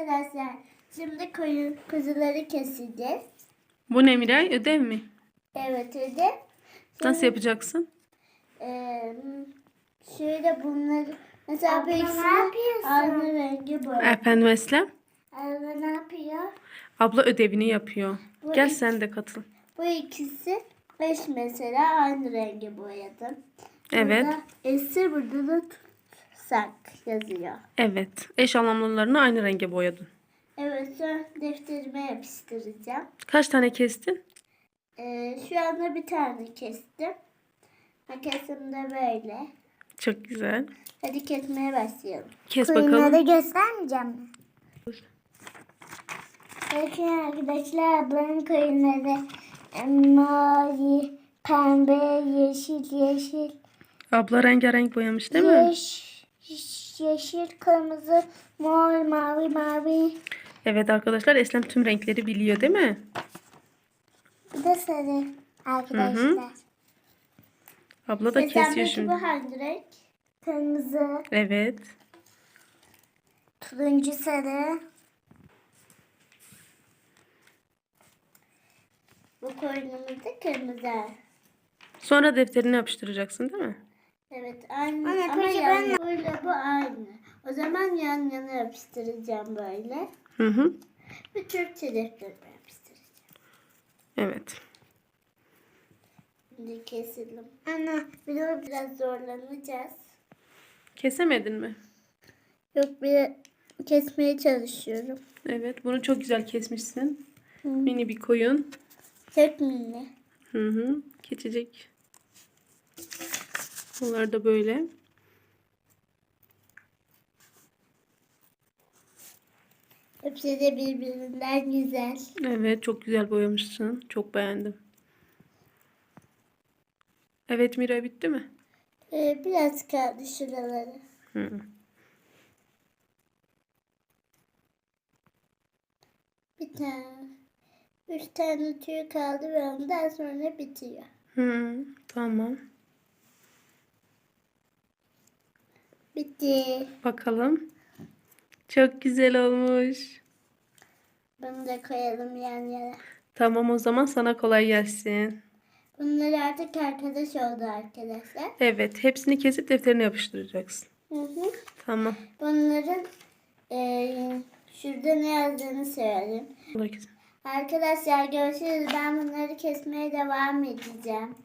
arkadaşlar. Şimdi koyun kuzuları keseceğiz. Bu ne Miray? Ödev mi? Evet öyle. Nasıl yapacaksın? Ee, şöyle bunları mesela yapıyorsun? aynı rengi boy. Efendim Eslem? Abla ne yapıyor? Abla ödevini yapıyor. Bu Gel iki- sen de katıl. Bu ikisi eş mesela aynı rengi boyadım. Evet. Burada esir burada da tutsak yazıyor. Evet. Eş anlamlılarını aynı renge boyadın. Evet sonra defterime yapıştıracağım. Kaç tane kestin? Ee, şu anda bir tane kestim. Makasim de böyle. Çok güzel. Hadi kesmeye başlayalım. Kes bakalım. göstermeyeceğim mi? Bakın arkadaşlar ablanın koyunları mavi, pembe, yeşil, yeşil, Abla rengarenk boyamış değil mi? yeş, yeşil, kırmızı, mor, mavi, mavi. Evet arkadaşlar Eslem tüm renkleri biliyor değil mi? Bir de sarı arkadaşlar. Abla da kesiyor şimdi. bu hangi renk? Kırmızı, Evet. turuncu, sarı. Bu koyunumuz da kırmızı. Sonra defterini yapıştıracaksın değil mi? Evet aynı Anne, ama peki yan, ben- böyle bu aynı. O zaman yan yana yapıştıracağım böyle. Hı hı. Ve Türkçe defterime yapıştıracağım. Evet. Şimdi keselim. Ana, de Biraz zorlanacağız. Kesemedin mi? Yok bir kesmeye çalışıyorum. Evet. Bunu çok güzel kesmişsin. Mini bir koyun. Tek mini. Hı hı. Keçecek. Bunlar da böyle. Hepsi de birbirinden güzel. Evet çok güzel boyamışsın. Çok beğendim. Evet Mira bitti mi? Ee, biraz kaldı şuraları. Hı. Bir tane. Üç tane tüy kaldı ve ondan sonra bitiyor. Hı, tamam. Bitti. Bakalım. Çok güzel olmuş. Bunu da koyalım yan yana. Tamam o zaman sana kolay gelsin. Bunlar artık arkadaş oldu arkadaşlar. Evet hepsini kesip defterine yapıştıracaksın. Hı hı. Tamam. Bunların eee, şurada ne yazdığını söyleyeyim. Gelsin. Arkadaşlar görüşürüz. Ben bunları kesmeye devam edeceğim.